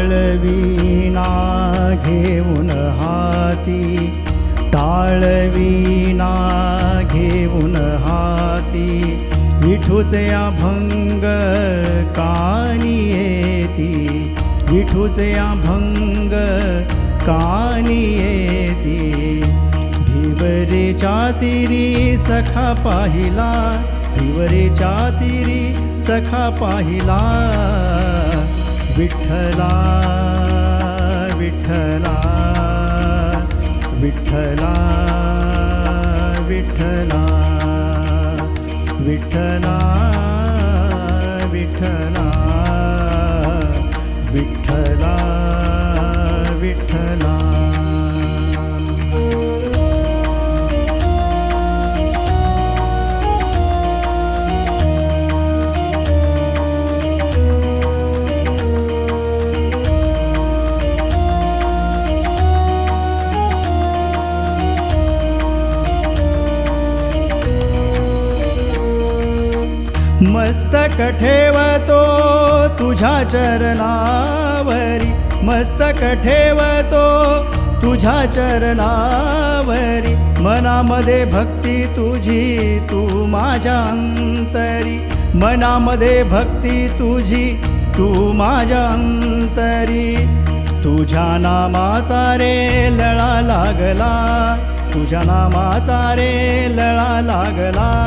टाळवीना घेऊन हाती टाळवीना घेऊन हाती विठूचे अभंग कानी येती विठूचे अभंग कानी येती भिवरेच्या तिरी सखा पाहिला भिवरेच्या तिरी सखा पाहिला विठ्ठला विठ्ठला विठ्ठला विठ्ठला विठ्ठला विठ्ठला विठ्ठला मस्तक ठेवतो तुझ्या चरणावरी. मस्तक ठेवतो तुझ्या चरणावरी. मनामध्ये भक्ती तुझी तू माझ्या अंतरी. मनामध्ये भक्ती तुझी तू माझ्या अंतरी. तुझ्या नामाचा रे लळा लागला. तुझ्या नामाचा रे लळा लागला.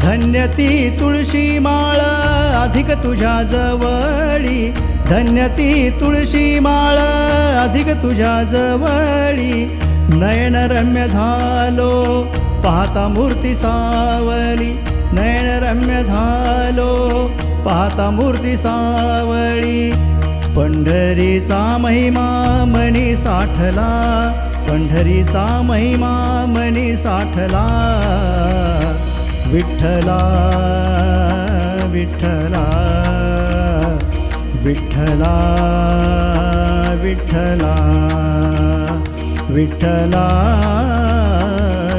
धन्य ती तुळशी माळ अधिक तुझ्या जवळी. धन्य ती तुळशी माळ अधिक तुझ्या जवळी. नयनरम्य झालो पाहता मूर्ती सावळी नयनरम्य झालो पाहता मूर्ती सावळी पंढरीचा महिमा मनी साठला पंढरीचा महिमा मनी साठला. विठ्ठला विठ्ठला विठ्ठला विठ्ठला विठ्ठला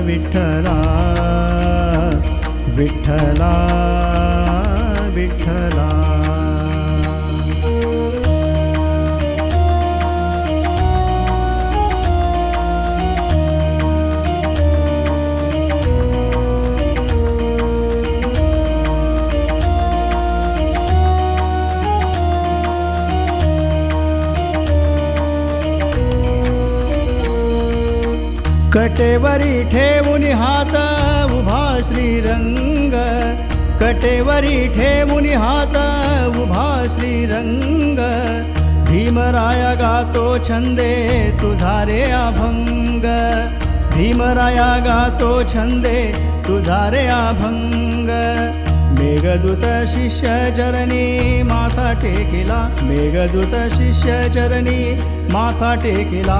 विठ्ठला विठ्ठला विठ्ठला. कटेवरी ठेवून हात उभा श्रीरंग. कटेवरी ठेवून हात उभा श्रीरंग. भीमराया गातो छंदे तुझा रे अभंग. भीमराया गातो छंदे तुझा रे अभंग. मेघदूत शिष्य चरणी माथा टेकिला. मेघदूत शिष्य चरणी माथा टेकिला.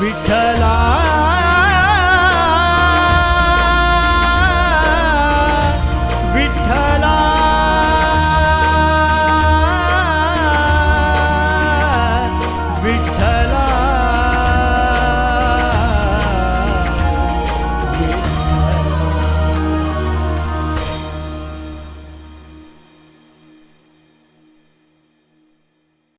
विठ्ठला